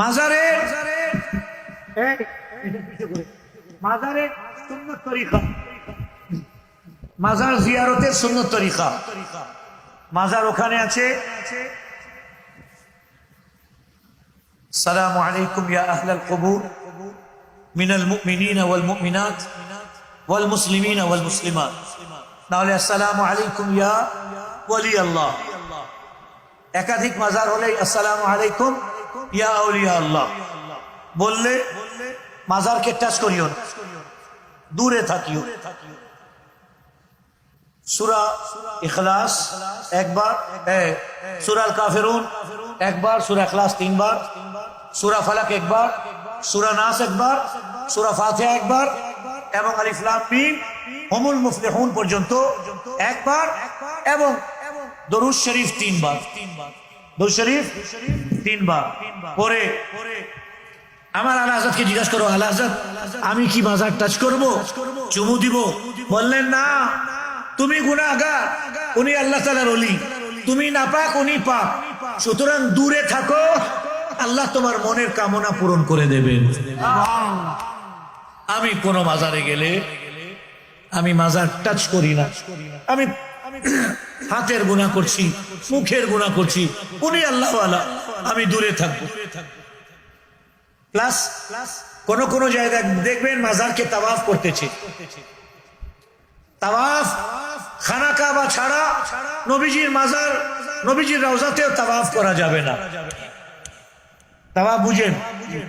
মাজারের সুন্নত তরিকা। মাজার জিয়ারতের সুন্নত তরিকা। মাজার ওখানে আছে। সালামু আলাইকুম ইয়া আহলাল কবুর। মিনাল মুমিনিনা ওয়াল মুমিনাত ওয়াল মুসলিমিনা ওয়াল মুসলিমাত। নাহলে আসসালামু আলাইকুম ইয়া ওয়ালি আল্লাহ একাধিক মাজার হলে আসসালামু আলাইকুম। আল্লাহ। বললে মাজারকে টাচ করিও না। দূরে থাকিও। সুরা ইখলাস, একবার সুরাল কাফেরুন একবার, সুরা ইখলাস তিনবার, সুরা ফালাক একবার, সুরা নাস একবার, সুরা ফাতিহা একবার, এবং আলিফলাম মিম, হুমুল মুফলিহুন পর্যন্ত একবার, এবং দরুদ শরীফ তিনবার। শরীফ, তিনবার। পরে আমার আল্লাহ আজাদকে জিজ্ঞাসা করো, আল্লাহ আজাদ, আমি কি বাজার টাচ করব? চুমু দিব। বললেন, না, তুমি গুণাগার উনি আল্লাহ তালার অলি তুমি না পাক উনি পাক সুতরাং দূরে থাকো, আল্লাহ তোমার মনের কামনা পূরণ করে দেবেন। আমি কোন মাজারে গেলে, আমি মাজার টাচ করি না। আমি হাতের গুণা করছি, মুখের গুণা করছি, উনি আল্লাহ আমি দূরে থাকব। প্লাস কোন কোন জায়গায় দেখবেন মাজারকে তাওয়াফ করতেছে। তাওয়াফ ছাড়া নবীজির মাজার, নবীজির রওজাতেও তাওয়াফ করা যাবে না। তাওয়াফ বুঝেন,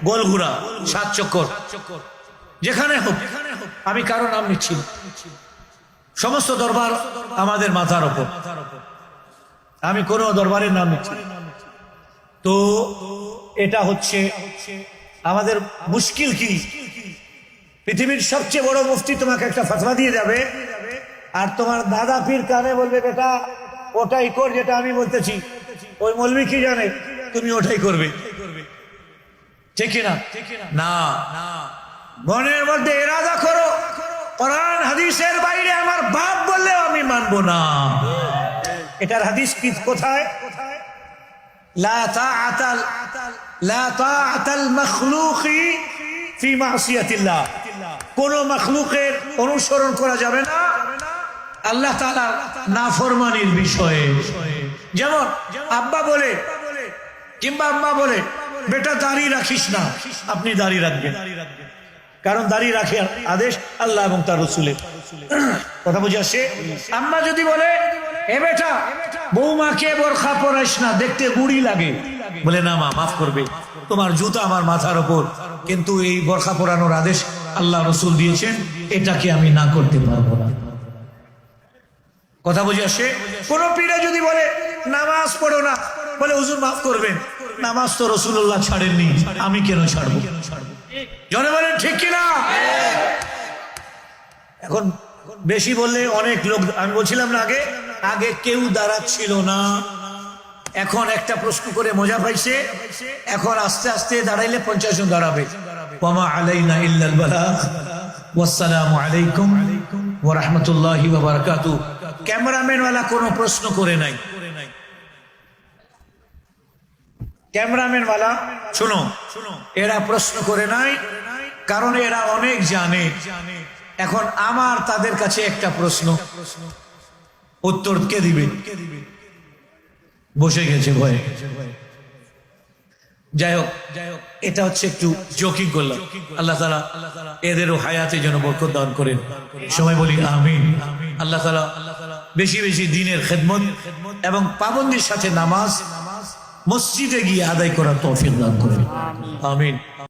গোল ঘুরা সাত চক্কর। যেখানে হোক, আমি কারও নাম নিচ্ছি। সমস্ত দরবার আমাদের মাথার ওপর আমি কোন দরবারের নাম নিচ্ছি। তো এটা হচ্ছে আমাদের মুশকিল কি? পৃথিবীর সবচেয়ে বড় মুফতি তোমাকে একটা ফতোয়া দিয়ে যাবে। আর তোমার দাদা পীর কানে বলবে, বেটা, ওটাই কর যেটা আমি বলতেছি। ওই মলবি কি জানে? তুমি ওটাই করবে। ঠিক না না। মনের মধ্যে এরাদা করো। কোরআন হাদিসের বাইরে আমার বাপ বললেও আমি মানব না। এটার হাদিস কি, কোথায়? কোন মখলুকের অনুসরণ করা যাবে না। আল্লাহ তালা নাফরমানির বিষয়ে। যেমন আব্বা বলে, কিংবা আম্মা বলে, বেটা দাঁড়িয়ে রাখিস না। আপনি দাঁড়িয়ে রাখবেন। কারণ দাড়ি রাখে আদেশ আল্লাহ এবং তার রসুলের। কথা বুঝে আসে আম্মা যদি বলে, এ বেটা, বৌমাকে বরখা পরাইস না, দেখতে বুড়ি লাগে। বলে, না মা, মাফ করবে। তোমার জুতা আমার মাথার ওপর। কিন্তু এই বরখা পরানোর আদেশ আল্লাহ রসুল দিয়েছেন, এটাকে আমি না করতে পারব না। কথা বুঝে আসে কোন পীরে যদি বলে, নামাজ পড়ো না, বলে, হুজুর, মাফ করবেন। নামাজ তো রসুল্লাহ ছাড়েননি, আমি কেন ছাড়বো? জনে ঠিক কিনা? এখন বেশি বললে অনেক লোক, আমি বলছিলাম না আগে আগে কেউ দাঁড়াচ্ছিল না। এখন একটা প্রশ্ন করে মজা পাইছে, এখন আস্তে আস্তে দাঁড়াইলে পঞ্চাশ জন দাঁড়াবে। আলাইনা ইল্লাল ওয়াসসালামু আলাইকুম ওয়া রাহমাতুল্লাহি ওয়া বারাকাতুহু। ক্যামেরাম্যান ওয়ালা কোনো প্রশ্ন করে নাই। ক্যামেরাম্যান ওয়ালা শুনো, এরা প্রশ্ন করে নাই, কারণ এরা অনেক জানে। এখন আমার তাদের কাছে একটা প্রশ্ন। উত্তর কে দিবে? বসে গেছে ভয়ে। যাই হোক যাই হোক এটা হচ্ছে একটু জোকিং করলাম আল্লাহ তালা এদেরও হায়াতে যেন বরকত দান করেন। সময় বলি আমিন। আল্লাহ তালা বেশি বেশি দিনের খেদমত এবং পাবন্দির সাথে নামাজ মসজিদে গিয়ে আদায় করার তৌফিক দান করেন। আমিন।